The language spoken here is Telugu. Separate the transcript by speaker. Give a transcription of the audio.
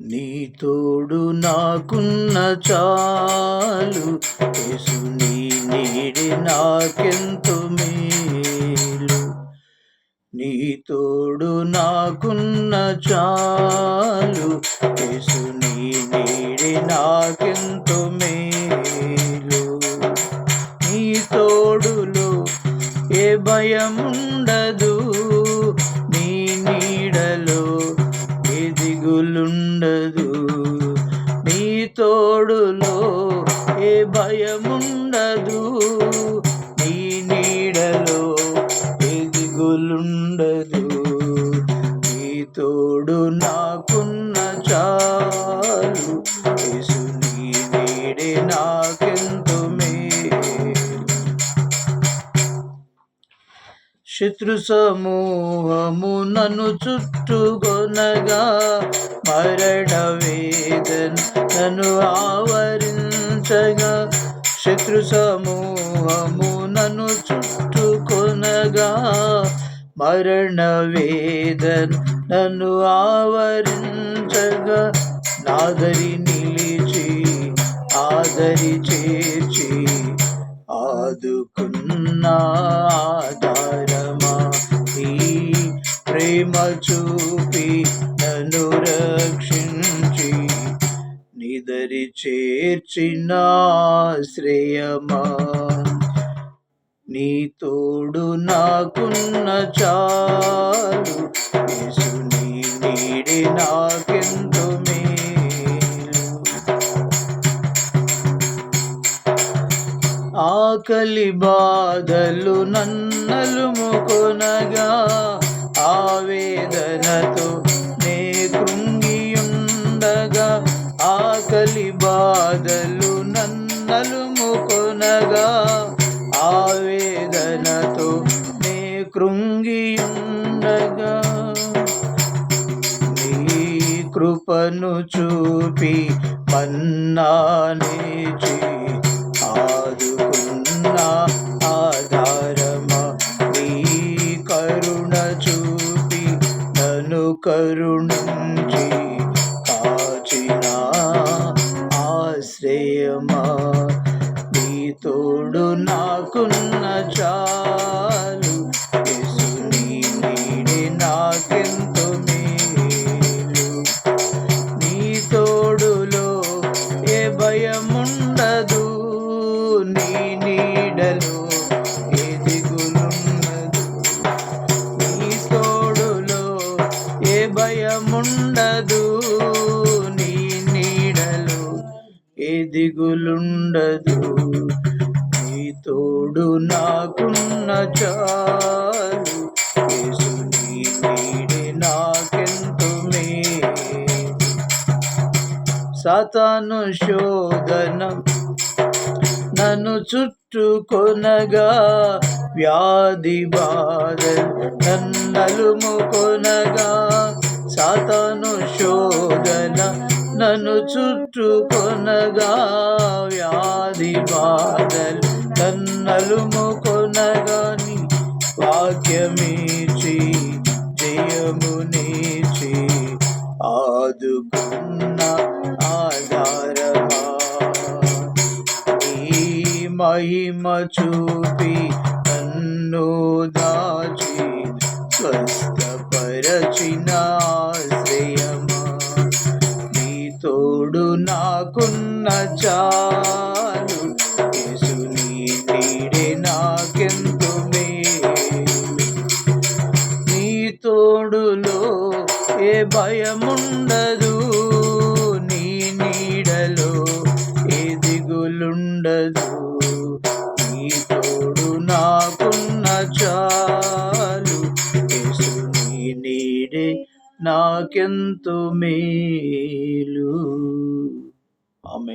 Speaker 1: నీ తోడు నాకున్న చాలు. యేసు నీ నీడి నాకెంతో మేలు. నీ తోడు నాకున్న చాలు. యేసు నీ నీడి నాకెంతో మేలు. నీ తోడులో ఏ భయముండ ఏ భయముండదు. నీ నీడలో ఏ దిగులుండదు నీ తోడు నాకున్న చాలు. యేసు నీ నీడే నాకెంతో శత్రు సమూహము నన్ను చుట్టుకొనగా మరణ వేదన నన్ను ఆవరించగా శత్రు సమూహము నన్ను చుట్టుకొనగా మరణ వేదన నన్ను ఆవరించగా. నాదరి నిలిచి ఆదరి చేర్చి ఈ ప్రేమ చూ చేర్చిన శ్రేయమా నీ తోడు నాకున్న చాలు. యేసు నీ నీడే ఆకలి బాధలు నన్నలు ముకొనగా ఆవేదనతో ఆవేదనతో నే కృంగియుండగా. నీ కృపను చూపి మన్నానేచి ఆదుకున్నా కరుణించి కాచిన ఆశ్రయమా. తోడు నాకున్న చాలు. యేసుని నీడే నాకెంతో మేలు. నీ తోడులో ఏ భయముండదు నీ నీడలో భయముండదు నీ తోడులో ఏ నీడలు ఏ దిగులుండదు. నీ తోడు నాకున్న చాలు. యేసు నీ నీడే నాకెంతో సతను శోధనం నన్ను చుట్టుకొనగా వ్యాధి బాధ నన్నలుము కొనగా సాతాను శోధ తను చుట్టుకొనగా వ్యాధి బాధలు నన్నలుము కొనగాని వాక్యమీచి జయమునిచి ఆదుకున్న ఆధారమా? ఈ మహిమ చూపి నన్ను దాచి స్వస్థపరచినా తోడు నాకున్న చాలు. యేసు నీ నీడే నాకెంతో నీ తోడులో ఏ భయముండదు. నీ నీడలో ఏ దిగులుండదు. నాకెంతో మేలు. ఆమె